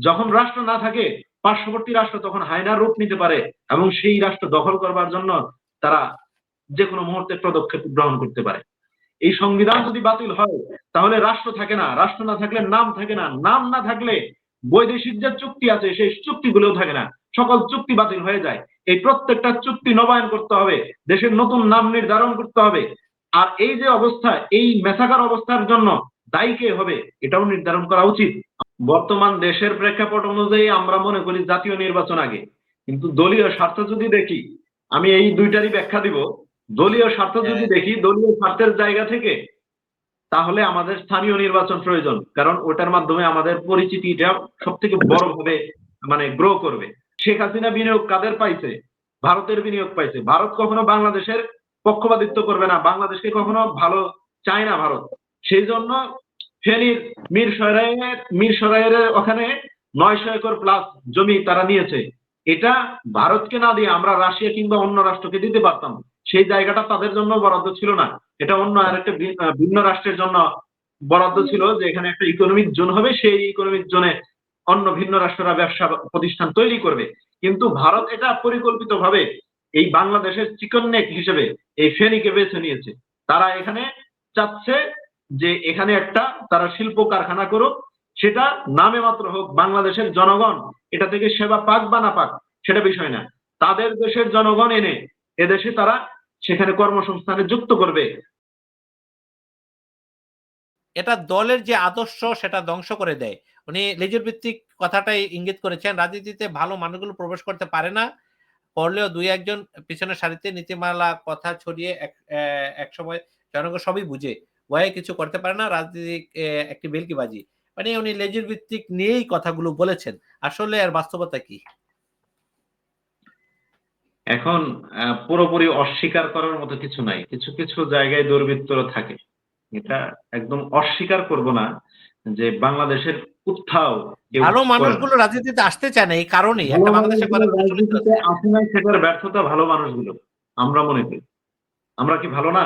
যখন রাষ্ট্র না থাকে, পার্শ্ববর্তী রাষ্ট্র তখন হায়নার রূপ নিতে পারে এবং সেই রাষ্ট্র দখল করবার জন্য তারা যে কোনো মুহূর্তে পদক্ষেপ গ্রহণ করতে পারে। এই সংবিধান যদি বাতিল হয়, তাহলে রাষ্ট্র থাকে না। রাষ্ট্র না থাকলে নাম থাকে না। নাম না থাকলে বৈদেশিক যে চুক্তি আছে, সেই চুক্তিগুলোও থাকে না। সকল চুক্তি বাতিল হয়ে যায়। এই প্রত্যেকটা চুক্তি নবায়ন করতে হবে। দেশের নতুন নাম নির্ধারণ করতে হবে। আর এই যে অবস্থা, এই মেসাকার অবস্থার জন্য দায়ী কে হবে, এটাও নির্ধারণ করা উচিত। বর্তমান দেশের প্রেক্ষাপট অনুযায়ী আমরা মনে করি জাতীয় নির্বাচন আগে। কিন্তু দলীয় স্বার্থ যদি দেখি আমি এই দুইটারই ব্যাখ্যা দিব। দলীয় স্বার্থ যদি দেখি দলীয় স্বার্থের জায়গা থেকে তাহলে আমাদের স্থানীয় নির্বাচন প্রয়োজন। কারণ ওটার মাধ্যমে আমাদের পরিচিতিটা সব থেকে বড় ভাবে মানে গ্রো করবে। শেখ হাসিনা বিনিয়োগ কাদের পাইছে? ভারতের বিনিয়োগ পাইছে। ভারত কখনো বাংলাদেশের পক্ষপাতিত্ব করবে না। বাংলাদেশকে কখনো ভালো চায় না ভারত। সেই জন্য ফেনীর মীর সরাইয়ের মীর সরাইয়ের ওখানে নয়শো একর প্লাস জমি তারা নিয়েছে। এটা ভারতকে না দিয়ে আমরা রাশিয়া কিংবা অন্য রাষ্ট্রকে দিতে পারতাম। সেই জায়গাটা তাদের জন্য বরাদ্দ ছিল না। এটা অন্য আরেকটা ভিন্ন রাষ্ট্রের জন্য বরাদ্দ ছিল যে এখানে একটা ইকোনমিক জোন হবে, সেই ইকোনমিক জোনে অন্য ভিন্ন রাষ্ট্ররা ব্যবসা প্রতিষ্ঠান তৈরি করবে। কিন্তু ভারত এটা পরিকল্পিত ভাবে এই বাংলাদেশের চিকন নেক হিসেবে, এই ফেনীকে বেছে নিয়েছে। তারা এখানে চাচ্ছে যে এখানে একটা তারা শিল্প কারখানা করুক, সেটা নামে মাত্র হোক বাংলাদেশের জনগণ, এটা থেকে সেবা পাক বা না পাক, সেটা বিষয় না। তাদের দেশের জনগণ এনে এদেশে তারা সেখানে কর্মসংস্থানে যুক্ত করবে। এটা দলের যে আদর্শ, সেটা ধ্বংস করে দেয়। উনি লেজুর ভিত্তিক কথাটাই ইঙ্গিত করেছেন, রাজনীতিতে ভালো মানুষগুলো প্রবেশ করতে পারে না। করলেও দুই একজন পিছনের সারিতে নীতিমালা, কথা ছড়িয়ে এক সময় জনগণ সবই বুঝে। ভয়ে কিছু করতে পারে না রাজনীতি আহ, একটি বেলকিবাজি মানে উনি লেজুর ভিত্তিক নিয়েই কথাগুলো বলেছেন। আসলে আর বাস্তবতা কি? এখন পুরোপুরি অস্বীকার করার মতো কিছু নাই। কিছু কিছু জায়গায় দুর্বৃত্তরা থাকে। এটা একদম অস্বীকার করব না যে বাংলাদেশের কোথাও ভালো মানুষগুলো রাজনীতিতে আসতে চায় না এই কারণেই ভালো একটা বাংলাদেশে। আসে নাই সেটার ব্যর্থতা ভালো মানুষগুলো আমরা মনে করি। আমরা কি ভালো না?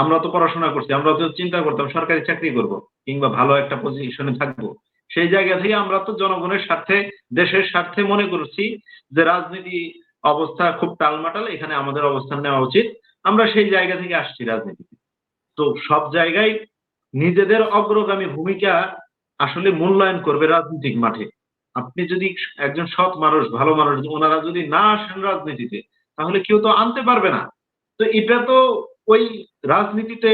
আমরা তো পড়াশোনা করছি, আমরা তো চিন্তা করতাম সরকারি চাকরি করব কিংবা ভালো একটা পজিশনে থাকব। সেই জায়গা থেকে আমরা তো জনগণের স্বার্থে, দেশের স্বার্থে মনে করছি যে রাজনীতি অবস্থা খুব টালমাটাল, এখানে আমাদের অবস্থান নেওয়া উচিত। আমরা সেই জায়গা থেকে আসছি রাজনীতিতে। তো সব জায়গায় নিজেদের অগ্রগামী ভূমিকা আসলে মূল্যায়ন করবে রাজনৈতিক মাঠে। আপনি যদি একজন সৎ মানুষ, ভালো মানুষ, ওনারা যদি না আসেন রাজনীতিতে, তাহলে কেউ তো আনতে পারবে না। তো এটা তো ওই রাজনীতিতে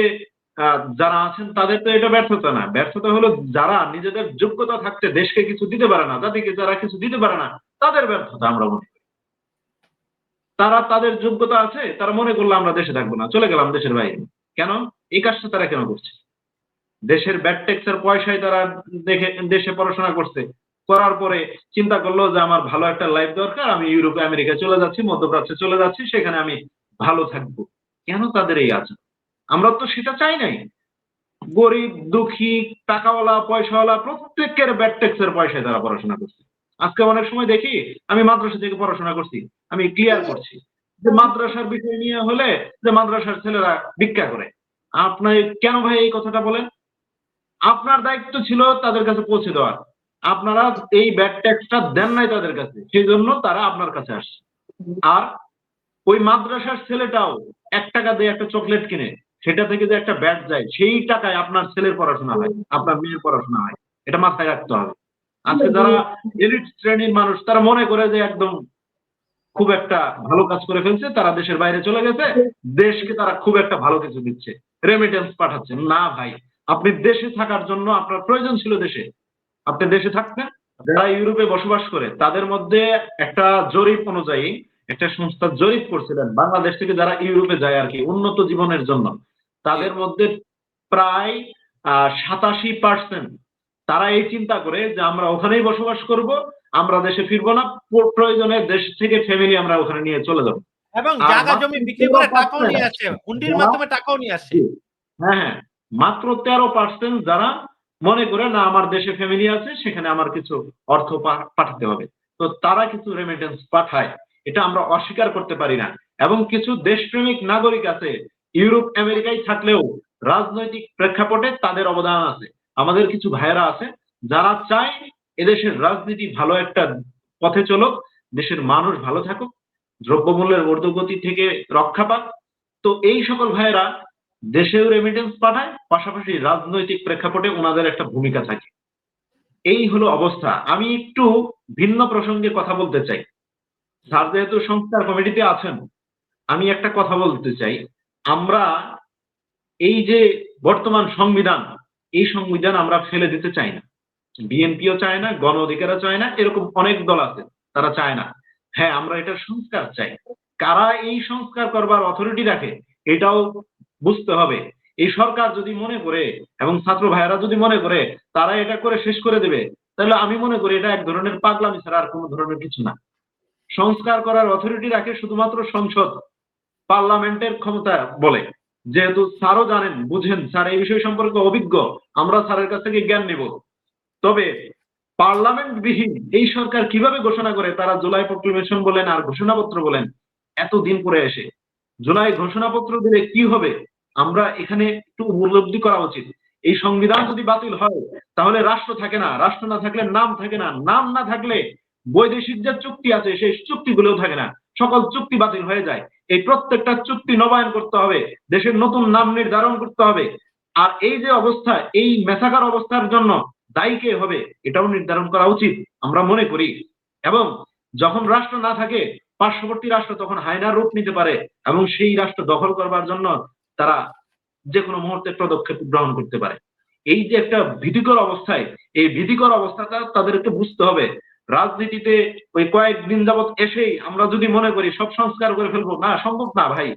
যারা আছেন তাদের তো এটা ব্যর্থতা না। ব্যর্থতা হলো যারা নিজেদের যোগ্যতা থাকতে দেশকে কিছু দিতে পারে না, জাতিকে যারা কিছু দিতে পারে না, তাদের ব্যর্থতা আমরা মনে করি। তারা তাদের যোগ্যতা আছে, তারা মনে করল আমরা দেশে থাকব না, চলে গেলাম দেশের বাইরে। কেন? এই কাজটা তারা কেন করছে? দেশের ব্যাড ট্যাক্সের পয়সায় তারা দেখে, দেশে পড়াশোনা করছে। করার পরে চিন্তা করল যে আমার ভালো একটা লাইফ দরকার, আমি ইউরোপে আমেরিকা চলে যাচ্ছি, মধ্যপ্রাচ্যে চলে যাচ্ছি, সেখানে আমি ভালো থাকব। কেন তাদের এই আছে আমরা তো সেটা চাই নাই। গরিব, দুঃখী, টাকাওয়ালা, পয়সাওয়ালা, প্রত্যেকের ব্যাড ট্যাক্সের পয়সায় তারা পড়াশোনা করছে। আজকে অনেক সময় দেখি, আমি মাদ্রাসা থেকে পড়াশোনা করছি, আমি ক্লিয়ার করছি যে মাদ্রাসার বিষয় নিয়ে হলে যে মাদ্রাসার ছেলেরা ভিক্ষা করে। আপনি কেন ভাই এই কথাটা বলেন? আপনার দায়িত্ব ছিল তাদের কাছে পৌঁছে দেওয়ার আপনারা এই ব্যাড ট্যাক্সটা দেন নাই তাদের কাছে সেই জন্য তারা আপনার কাছে আসছে। আর ওই মাদ্রাসার ছেলেটাও এক টাকা দিয়ে একটা চকলেট কিনে, সেটা থেকে যে একটা ব্যাট যায়, সেই টাকায় আপনার ছেলের পড়াশোনা হয়, আপনার মেয়ের পড়াশোনা হয়। এটা মাথায় রাখতে হবে। আজকে যারা এলিট শ্রেণির মানুষ, তারা মনে করে যে একদম খুব একটা ভালো কাজ করে ফেলছে, তারা দেশের বাইরে চলে গেছে, দেশকে তারা খুব একটা ভালো কিছু দিচ্ছে রেমিটেন্স পাঠাচ্ছে। না ভাই, আপনি দেশে থাকার জন্য আপনার প্রয়োজন ছিল দেশে। আপনি দেশে থাকতেন, যারা ইউরোপে বসবাস করে, তাদের মধ্যে একটা জরিপ অনুযায়ী একটা সংস্থা জরিপ করছিলেন বাংলাদেশ থেকে যারা ইউরোপে যায় আর কি উন্নত জীবনের জন্য। তাদের মধ্যে প্রায় সাতাশি পার্সেন্ট তারা এই চিন্তা করে যে আমরা ওখানেই বসবাস করব আমরা দেশে ফিরবো না প্র- প্রয়োজনে দেশ থেকে ফ্যামিলি আমরা ওখানে নিয়ে চলে যাব। এবং জায়গা জমি বিক্রি করে টাকাও নিয়ে আসছে হুন্ডির মাধ্যমে টাকাও নিয়ে আসছে হ্যাঁ হ্যাঁ। মাত্র তেরো পার্সেন্ট যারা মনে করে না আমার দেশে ফ্যামিলি আছে সেখানে আমার কিছু অর্থ পাঠাতে হবে। তো তারা কিছু রেমিটেন্স পাঠায়। এটা আমরা অস্বীকার করতে পারি না। এবং কিছু দেশপ্রেমিক নাগরিক আছে, ইউরোপ, আমেরিকায় থাকলেও রাজনৈতিক প্রেক্ষাপটে তাদের অবদান আছে। আমাদের কিছু ভাইয়েরা আছে, যারা চায় এদেশের রাজনীতি ভালো একটা পথে চলুক, দেশের মানুষ ভালো থাকুক, দ্রব্যমূল্যের ঊর্ধ্বগতি থেকে রক্ষা পাক। তো এই সকল ভাইয়েরা দেশেও রেমিটেন্স পাঠায়, পাশাপাশি রাজনৈতিক প্রেক্ষাপটে ওনাদের একটা ভূমিকা থাকে। এই হলো অবস্থা। আমি একটু ভিন্ন প্রসঙ্গে কথা বলতে চাই। স্যার যেহেতু সংস্কার কমিটিতে আছেন, আমি একটা কথা বলতে চাই। আমরা এই যে বর্তমান সংবিধান, এই সংবিধান আমরা ফেলে দিতে চাই না। বিএনপিও চায় না, গণ অধিকারও চায় না, এরকম অনেক দল আছে, তারা চায় না। হ্যাঁ আমরা এটার সংস্কার চাই। কারা এই সংস্কার করবার অথরিটি রাখে, এটাও বুঝতে হবে। এই সরকার যদি মনে করে, এবং ছাত্র ভাইয়েরা যদি মনে করে, তারা এটা করে শেষ করে দেবে, তাহলে আমি মনে করি এটা এক ধরনের পাগলামি ছাড়া আর কোনো ধরনের কিছু না। সংস্কার করার অথরিটি রাখে শুধুমাত্র সংসদ, পার্লামেন্টের ক্ষমতা বলে। যেহেতু স্যারও জানেন, বুঝেন, স্যার এই বিষয় সম্পর্কে অভিজ্ঞ, আমরা স্যারের কাছ থেকে জ্ঞান নেব। তবে পার্লামেন্ট বিহীন এই সরকার কীভাবে ঘোষণা করে, তারা জুলাই প্রক্লেমেশন বলেন আর ঘোষণাপত্র বলেন এত দিন পরে এসে। জুলাই ঘোষণাপত্র দিলে কি হবে, আমরা এখানে একটু উপলব্ধি করা উচিত। এই সংবিধান যদি বাতিল হয়, তাহলে রাষ্ট্র থাকে না। রাষ্ট্র না থাকলে নাম থাকে না। নাম না থাকলে বৈদেশিক যে চুক্তি আছে, সেই চুক্তিগুলোও থাকে না। সকল চুক্তি বাতিল হয়ে যায়। এই প্রত্যেকটা চুক্তি নবায়ন করতে হবে, দেশের নতুন নাম নির্ধারণ করতে হবে। আর এই যে অবস্থা, এই মেসাকার অবস্থার জন্য দায়ী কে হবে, এটাও নির্ধারণ করা উচিত, আমরা মনে করি। এবং যখন রাষ্ট্র না থাকে, পার্শ্ববর্তী রাষ্ট্র তখন হায়নার রূপ নিতে পারে এবং সেই রাষ্ট্র দখল করবার জন্য তারা যে কোনো মুহূর্তে পদক্ষেপ গ্রহণ করতে পারে। এই যে একটা ভীতিকর অবস্থায়, এই ভীতিকর অবস্থাটা তাদেরকে বুঝতে হবে রাজনীতিতে ওই কয়েকদিন যাবৎ এসেই আমরা যদি মনে করি সব সংস্কার করে ফেলব, না, সম্ভব না ভাই।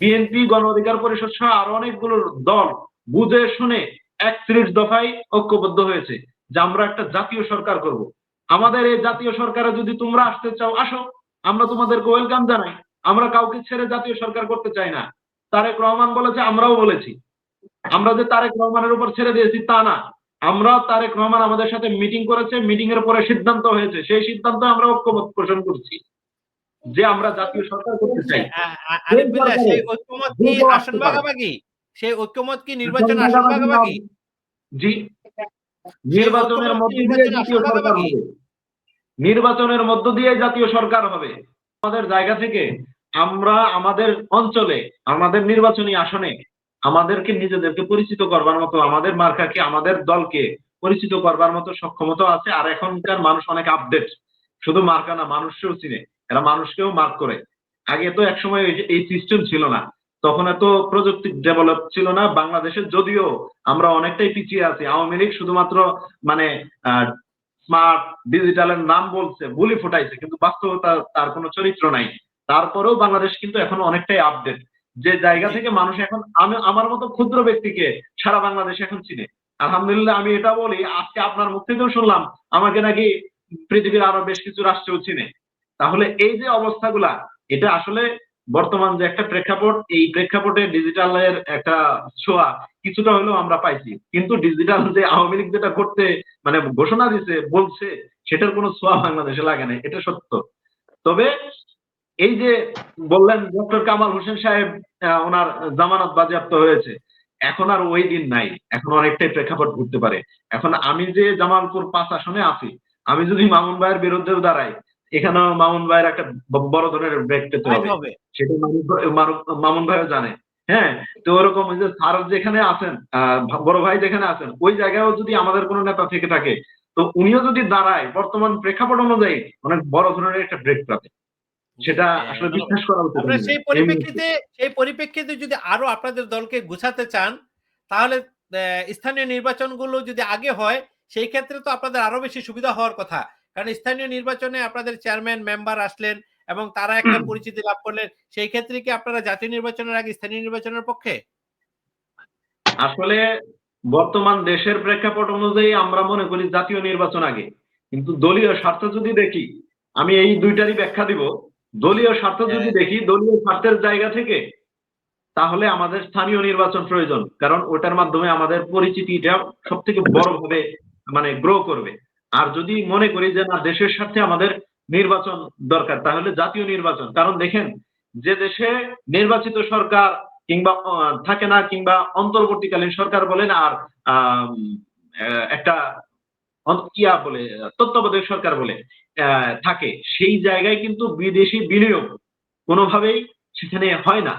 বিএনপি গণ অধিকার পরিষদ সহ আরও অনেকগুলো দল বুঝে শুনে একত্রিশ দফায় ঐক্যবদ্ধ হয়েছে যে আমরা একটা জাতীয় সরকার করব। আমাদের এই জাতীয় সরকারে যদি তোমরা আসতে চাও, আসো। আমরা তোমাদেরকে ওয়েলকাম জানাই। আমরা কাউকে ছেড়ে জাতীয় সরকার করতে চাই না। তারেক রহমান বলেছে, আমরাও বলেছি। আমরা যে তারেক রহমানের উপর ছেড়ে দিয়েছি, তা না। আমরা তারেক রহমান আমাদের সাথে মিটিং করেছে মিটিং এর পরে সিদ্ধান্ত হয়েছে। সেই সিদ্ধান্ত আমরা ঐক্যমত পোষণ করছি যে আমরা জাতীয় সরকার করতে চাই। আ- আ- আরিফ বিল্লাহ, সেই ঐক্যমত কি আসন ভাগাভাগি? সেই ঐক্যমত কি নির্বাচন আসন ভাগাভাগি? জি। নির্বাচনের মধ্য দিয়ে জাতীয় সরকার হবে। নির্বাচনের মধ্য দিয়ে জাতীয় সরকার হবে। আমাদের জায়গা থেকে আমরা আমাদের অঞ্চলে আমাদের নির্বাচনী আসনে আমাদেরকে নিজেদেরকে পরিচিত করবার মতো, আমাদের মার্কাকে, আমাদের দলকে পরিচিত করবার মতো সক্ষমতা আছে, আর এখনকার মানুষ অনেক আপডেট শুধু মার্কা না, মানুষকেও চিনে। এরা মানুষকেও মার্ক করে। আগে তো একসময় এই সিস্টেম ছিল না। তখন এত প্রযুক্তি ডেভেলপ ছিল না বাংলাদেশে, যদিও আমরা অনেকটাই পিছিয়ে আছি। আওয়ামী লীগ শুধুমাত্র মানে স্মার্ট ডিজিটালের নাম বলছে, বুলি ফুটাইছে, কিন্তু বাস্তবতা তার কোনো চরিত্র নাই। তারপরেও বাংলাদেশ কিন্তু এখন অনেকটাই আপডেট যে জায়গা থেকে মানুষ এখন আমি, আমার মতো ক্ষুদ্র ব্যক্তিকে সারা বাংলাদেশ এখন চিনে। আলহামদুলিল্লাহ আমি এটা বলি, আজকে আপনার মুখ থেকেও শুনলাম, আমাকে নাকি পৃথিবীর আরও বেশ কিছু রাষ্ট্রও চিনে। তাহলে এই যে অবস্থাগুলা, এটা আসলে বর্তমান যে একটা প্রেক্ষাপট, এই প্রেক্ষাপটে ডিজিটালের একটা ছোঁয়া কিছুটা হলেও আমরা পাইছি। কিন্তু ডিজিটাল যে আওয়ামী লীগ যেটা করতে মানে ঘোষণা দিছে, বলছে, সেটার কোনো ছোঁয়া বাংলাদেশে লাগে না এটা সত্য। তবে এই যে বললেন ডক্টর কামাল হোসেন সাহেব ওনার জামানত বাজেয়াপ্ত হয়েছে। এখন আর ওই দিন নাই। এখন অনেকটাই প্রেক্ষাপট ঘুরতে পারে। এখন আমি যে জামালপুর পাঁচ আসনে আছি আমি যদি মামুন ভাইয়ের বিরুদ্ধেও দাঁড়াই এখানেও মামুন ভাইয়ের একটা বড় ধরনের ব্রেক পেতে হবে। সেটা মামুন ভাইও জানে। হ্যাঁ তো ওরকম ওই যে স্যার যেখানে আছেন বড় ভাই যেখানে আছেন ওই জায়গায়ও যদি আমাদের কোনো নেতা থেকে থাকে তো উনিও যদি দাঁড়ায় বর্তমান প্রেক্ষাপট অনুযায়ী অনেক বড় ধরনের একটা ব্রেক পাবে। সেটা আসলে বিশ্বাস করা উচিত সেই পরিপ্রেক্ষিতে সেই পরিপ্রেক্ষিতে যদি আরও আপনাদের দলকে গুছাতে চান তাহলে স্থানীয় নির্বাচনগুলো যদি আগে হয় সেই ক্ষেত্রে তো আপনাদের আরও বেশি সুবিধা হওয়ার কথা। কারণ স্থানীয় নির্বাচনে আপনাদের চেয়ারম্যান মেম্বার আসলেন এবং তারা একটা পরিচিতি লাভ করলেন সেই ক্ষেত্রে কি আপনারা জাতীয় নির্বাচনের আগে স্থানীয় নির্বাচনের পক্ষে? আসলে বর্তমান দেশের প্রেক্ষাপট অনুযায়ী আমরা মনে করি জাতীয় নির্বাচন আগে। কিন্তু দলীয় স্বার্থ যদি দেখি আমি এই দুইটারই ব্যাখ্যা দিব। দলীয় স্বার্থ যদি দেখি দলীয় স্বার্থের জায়গা থেকে তাহলে আমাদের স্থানীয় নির্বাচন প্রয়োজন। কারণ ওটার মাধ্যমে আমাদের পরিচিতিটা সব থেকে বড় ভাবে মানে গ্রো করবে। আর যদি মনে করি যে না দেশের স্বার্থে আমাদের নির্বাচন দরকার তাহলে জাতীয় নির্বাচন। কারণ দেখেন যে দেশে নির্বাচিত সরকার কিংবা থাকে না কিংবা অন্তর্বর্তীকালীন সরকার বলেন আর আহ, একটা ইয়া বলে, তত্ত্বাবধায়ক সরকার বলে থাকে। সেই জায়গায় কিন্তু বিদেশি বিনিয়োগ কোনোভাবেই সেখানে হয় না।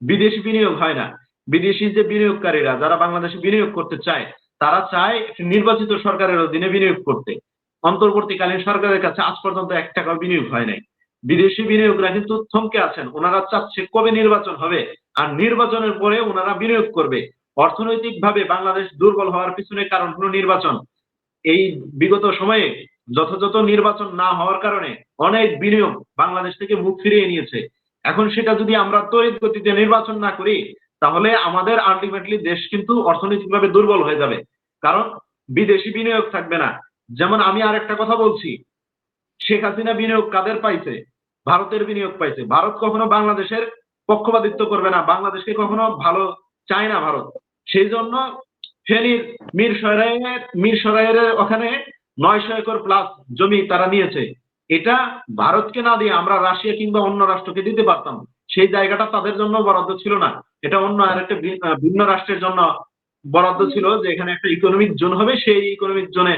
বিদেশি বিনিয়োগ হয় না। বিদেশি যে বিনিয়োগকারীরা, যারা বাংলাদেশে বিনিয়োগ করতে চায়, তারা চায় নির্বাচিত সরকারের অধীনে বিনিয়োগ করতে। অন্তর্বর্তীকালীন সরকারের কাছে আজ পর্যন্ত এক টাকা বিনিয়োগ হয় নাই। বিদেশি বিনিয়োগরা কিন্তু থমকে আছেন। ওনারা চাচ্ছে কবে নির্বাচন হবে, আর নির্বাচনের পরে ওনারা বিনিয়োগ করবে। অর্থনৈতিকভাবে বাংলাদেশ দুর্বল হওয়ার পিছনে কারণ হলো নির্বাচন। এই বিগত সময়ে যথাযথ নির্বাচন না হওয়ার কারণে অনেক বিনিয়োগ বাংলাদেশ থেকে মুখ ফিরিয়ে নিয়েছে। এখন সেটা যদি আমরা তড়িৎ গতিতে নির্বাচন না করি, তাহলে আমাদের আলটিমেটলি দেশ কিন্তু অর্থনৈতিকভাবে দুর্বল হয়ে যাবে। কারণ বিদেশি বিনিয়োগ থাকবে না। যেমন আমি আরেকটা কথা বলছি, শেখ হাসিনা বিনিয়োগ কাদের পাইছে? ভারতের বিনিয়োগ পাইছে। ভারত কখনো বাংলাদেশের পক্ষপাতিত্ব করবে না। বাংলাদেশকে কখনো ভালো চায় না ভারত। সেই জন্য ফেনীর মীর সরাইয়ের মীর সরাইয়ের ওখানে নয়শো একর প্লাস জমি তারা নিয়েছে। এটা ভারতকে না দিয়ে আমরা রাশিয়া কিংবা অন্য রাষ্ট্রকে দিতে পারতাম। সেই জায়গাটা তাদের জন্য বরাদ্দ ছিল না। এটা অন্য আরেকটা ভিন্ন রাষ্ট্রের জন্য বরাদ্দ ছিল যে এখানে একটা ইকোনমিক জোন হবে, সেই ইকোনমিক জোনে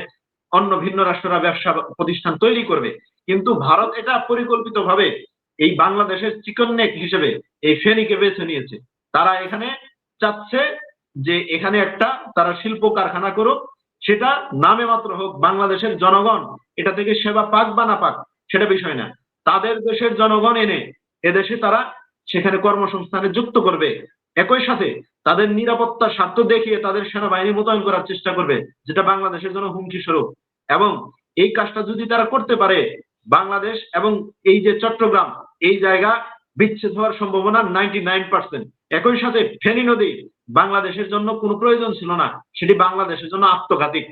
অন্য ভিন্ন রাষ্ট্ররা ব্যবসা প্রতিষ্ঠান তৈরি করবে। কিন্তু ভারত এটা পরিকল্পিতভাবে এই বাংলাদেশের চিকন নেক হিসেবে এই ফেনীকে বেছে নিয়েছে। তারা এখানে চাচ্ছে যে এখানে একটা তারা শিল্প কারখানা করুক, সেটা নামে মাত্র হোক বাংলাদেশের জনগণ, এটা থেকে সেবা পাক বা না পাক, সেটা বিষয় না। তাদের দেশের জনগণ এনে এদেশে তারা সেখানে কর্মসংস্থানে যুক্ত করবে। একই সাথে তাদের নিরাপত্তার স্বার্থ দেখিয়ে তাদের সেনাবাহিনী মোতায়েন করার চেষ্টা করবে, যেটা বাংলাদেশের জন্য হুমকি স্বরূপ। এবং এই কাজটা যদি তারা করতে পারে, বাংলাদেশ এবং এই যে চট্টগ্রাম, এই জায়গা বিচ্ছেদ হওয়ার সম্ভাবনা নাইনটি নাইন পার্সেন্ট। একই সাথে ফেনী নদী বাংলাদেশের জন্য কোনো প্রয়োজন ছিল না। সেটি বাংলাদেশের জন্য আত্মঘাতিক